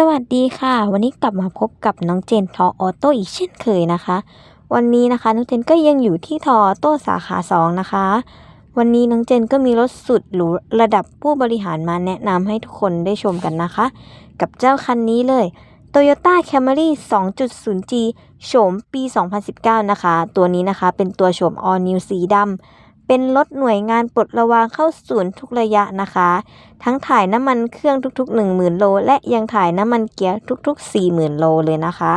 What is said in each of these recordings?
สวัสดีค่ะ วันนี้กลับมาพบกับน้องเจนทอออโต้อีกเช่นเคยนะคะ วันนี้นะคะน้องเจนก็ยังอยู่ที่ทอออโต้สาขา 2 นะคะ วันนี้น้องเจนก็มีรถสุดหรูระดับผู้บริหารมาแนะนำให้ทุกคนได้ชมกันนะคะ กับเจ้าคันนี้เลย Toyota Camry 2.0G โฉมปี 2019 นะคะ ตัวนี้นะคะเป็นตัวโฉม All New สีดำ เป็นรถหน่วยงานปลดระวางเข้าศูนย์ทุกระยะนะคะ ทั้งถ่ายน้ำมันเครื่องทุก ๆ 10,000 โล และยังถ่ายน้ำมันเกียร์ทุก ๆ 40,000 โลเลยนะคะ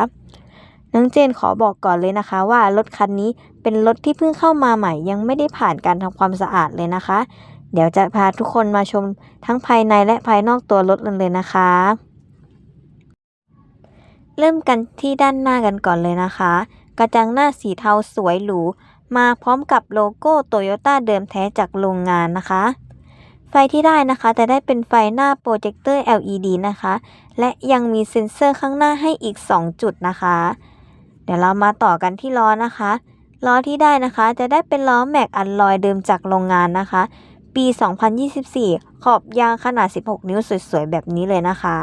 น้องเจนขอบอกก่อนเลยนะคะ ว่ารถคันนี้เป็นรถที่เพิ่งเข้ามาใหม่ ยังไม่ได้ผ่านการทำความสะอาดเลยนะคะ เดี๋ยวจะพาทุกคนมาชมทั้งภายในและภายนอกตัวรถกันเลยนะคะ เริ่มกันที่ด้านหน้ากันก่อนเลยนะคะ กระจังหน้าสีเทาสวยหรู มาพร้อมกับโลโก้โตโยต้าเดิมแท้จากโรงงานนะคะ ไฟที่ได้นะคะจะได้เป็นไฟหน้าโปรเจคเตอร์ LED นะคะ และยังมีเซ็นเซอร์ข้างหน้าให้อีก 2 จุดนะคะ เดี๋ยวเรามาต่อกันที่ล้อนะคะล้อที่ได้นะคะจะได้เป็นล้อแม็กอัลลอยเดิมจากโรงงานนะคะ ปี 2024 ขอบยางขนาด 16 นิ้วสวยๆ แบบนี้เลยนะคะ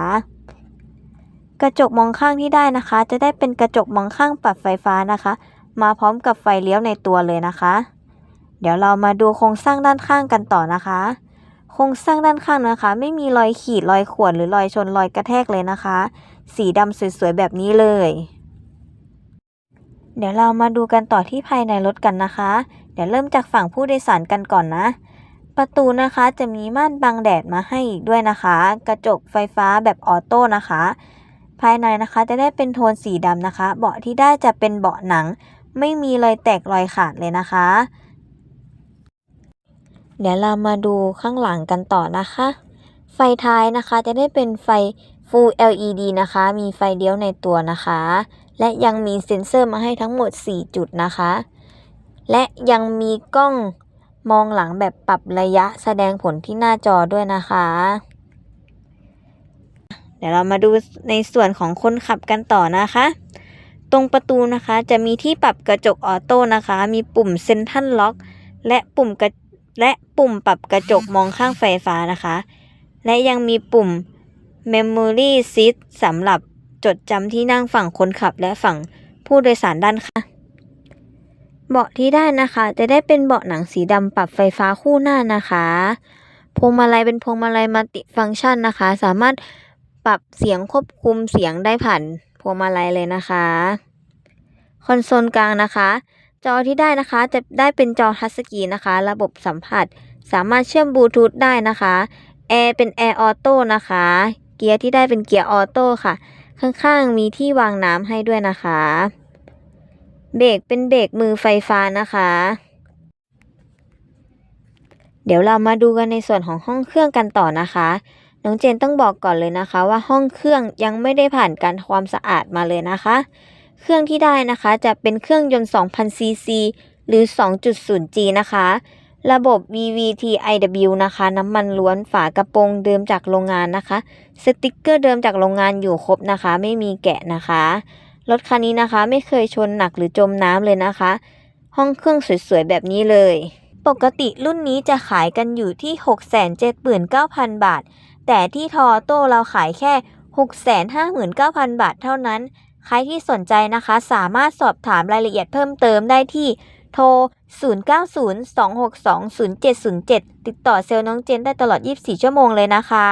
กระจกมองข้างที่ได้นะคะ จะได้เป็นกระจกมองข้างปรับไฟฟ้านะคะ มาพร้อมกับไฟเลี้ยวในตัวเลยนะคะ เดี๋ยวเรามาดูโครงสร้างด้านข้างกันต่อนะคะ โครงสร้างด้านข้างนะคะ ไม่มีรอยขีดรอยข่วนหรือรอยชนรอยกระแทกเลยนะคะ สีดำสวยๆแบบนี้เลย เดี๋ยวเรามาดูกันต่อที่ภายในรถกันนะคะ เดี๋ยวเริ่มจากฝั่งผู้โดยสารกันก่อนนะประตูนะคะจะมีม่านบังแดดมาให้อีกด้วยนะคะ กระจกไฟฟ้าแบบออโต้นะคะ ภายในนะคะจะได้เป็นโทนสีดำนะคะ เบาะที่ได้จะเป็นเบาะหนัง ไม่มีรอยแตกรอยขาดเลยนะคะ เดี๋ยวเรามาดูข้างหลังกันต่อนะคะ ไฟท้ายนะคะจะได้เป็นไฟ Full LED นะคะ มีไฟเลี้ยวในตัวนะคะ และยังมีเซ็นเซอร์มาให้ทั้งหมด 4 จุดนะคะ และยังมีกล้องมองหลังแบบปรับระยะแสดงผลที่หน้าจอด้วยนะคะ เดี๋ยวเรามาดูในส่วนของคนขับกันต่อนะคะ ตรงประตูนะคะ จะมีที่ปรับกระจกออโต้นะคะ มีปุ่มเซนทันล็อก และปุ่มกระและปุ่มปรับกระจกมองข้างไฟฟ้านะคะ และยังมีปุ่ม Memory Seat สำหรับจดจำที่นั่งฝั่งคนขับและฝั่งผู้โดยสารด้านข้างเบาะที่ได้นะคะ จะได้เป็นเบาะหนังสีดำปรับไฟฟ้าคู่หน้านะคะพวงมาลัยเป็นพวงมาลัยมัลติฟังก์ชันนะคะ สามารถปรับเสียงควบคุมเสียงได้ผ่าน วงมาลัยเลยนะคะ คอนโซลกลางนะคะ จอที่ได้นะคะจะได้เป็นจอทัชสกรีนนะคะ ระบบสัมผัส สามารถเชื่อมบลูทูธได้นะคะแอร์เป็นแอร์ออโต้นะคะ เกียร์ที่ได้เป็นเกียร์ออโต้ค่ะ ข้างๆมีที่วางน้ำให้ด้วยนะคะ เบรกเป็นเบรกมือไฟฟ้านะคะ เดี๋ยวเรามาดูกันในส่วนของห้องเครื่องกันต่อนะคะ น้องเจนต้องบอกก่อนเลยนะคะ ว่าห้องเครื่องยังไม่ได้ผ่านการความสะอาดมาเลยนะคะ เครื่องที่ได้นะคะจะเป็นเครื่องยนต์ 2,000 ซีซีหรือ 2.0G นะคะ ระบบ VVT-iW นะคะ น้ำมันล้วนฝากระโปรงเดิมจากโรงงานนะคะ สติกเกอร์เดิมจากโรงงานอยู่ครบนะคะ ไม่มีแกะนะคะ รถคันนี้นะคะไม่เคยชนหนักหรือจมน้ำเลยนะคะ ห้องเครื่องสวยๆ แบบนี้เลย ปกติรุ่นนี้จะขายกันอยู่ที่ 679,000 บาท แต่ที่ทอโต้เราขายแค่ 659,000 บาทเท่านั้น ใครที่สนใจนะคะ สามารถสอบถามรายละเอียดเพิ่มเติมได้ที่โทร 0902620707 ติดต่อเซลล์น้องเจนได้ตลอด 24 ชั่วโมงเลยนะคะ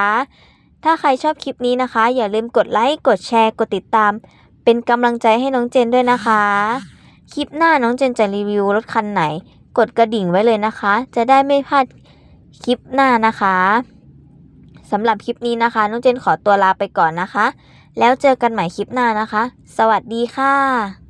ถ้าใครชอบคลิปนี้นะคะ อย่าลืมกดไลค์ กดแชร์ กดติดตาม เป็นกำลังใจให้น้องเจนด้วยนะคะ คลิปหน้าน้องเจนจะรีวิวรถคันไหน กดกระดิ่งไว้เลยนะคะ จะได้ไม่พลาดคลิปหน้านะคะ สำหรับคลิปนี้นะคะ น้องเจนขอตัวลาไปก่อนนะคะ แล้วเจอกันใหม่คลิปหน้านะคะ สวัสดีค่ะ